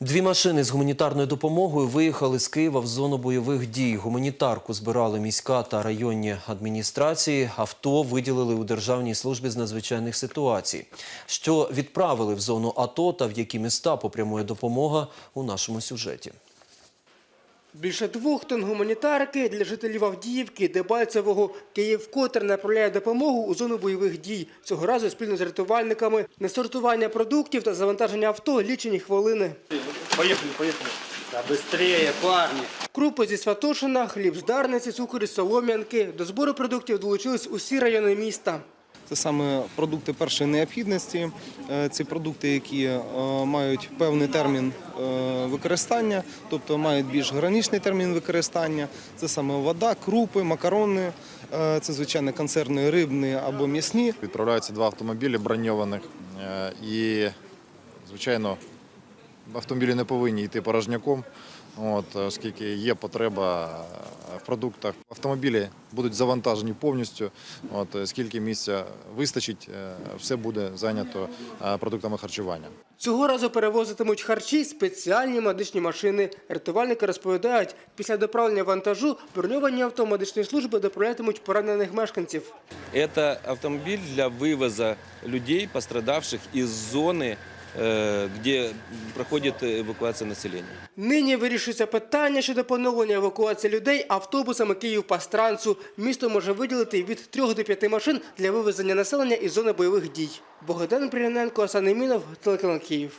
Дві машини з гуманітарною допомогою виїхали з Києва в зону бойових дій. Гуманітарку збирали міська та районні адміністрації. Авто виділили у Державній службі з надзвичайних ситуацій. Що відправили в зону АТО та в які міста попрямує допомога у нашому сюжеті. Більше двох тонн гуманітарки для жителів Авдіївки, Дебальцевого, Київ вкотре направляє допомогу у зону бойових дій. Цього разу спільно з рятувальниками на сортування продуктів та завантаження авто лічені хвилини. Поехали, поехали. Да быстрее, парни. Крупи зі Святошина, хліб з Дарниці, цукор із Солом'янки. До збору продуктів долучились усі райони міста. Це саме продукти першої необхідності. Е, Ці продукти, які е, мають певний термін е, використання, тобто мають більш граничний термін використання. Це саме вода, крупи, макарони, це звичайно консервні, рибні або м'ясні. Відправляються два автомобілі броньованих. І, звичайно, автомобілі не повинні йти порожняком, от, оскільки є потреба е, в продуктах. Автомобілі будуть завантажені повністю. От, е, скільки місця вистачить, е, все буде зайнято е, продуктами харчування. Цього разу перевозитимуть харчі спеціальні медичні машини. Рятувальники розповідають, після доправлення вантажу броньовані авто медичної служби доправлятимуть поранених мешканців. Это автомобиль для вывоза людей, пострадавших из зоны, э, проходить евакуація населення. Нині вирішується питання щодо поновлення евакуації людей автобусами Київ Пастранцу. Місто може виділити від 3 до 5 машин для вивезення населення із зони бойових дій. Богдан Пряненко, Асан Емінов, телеканал Київ.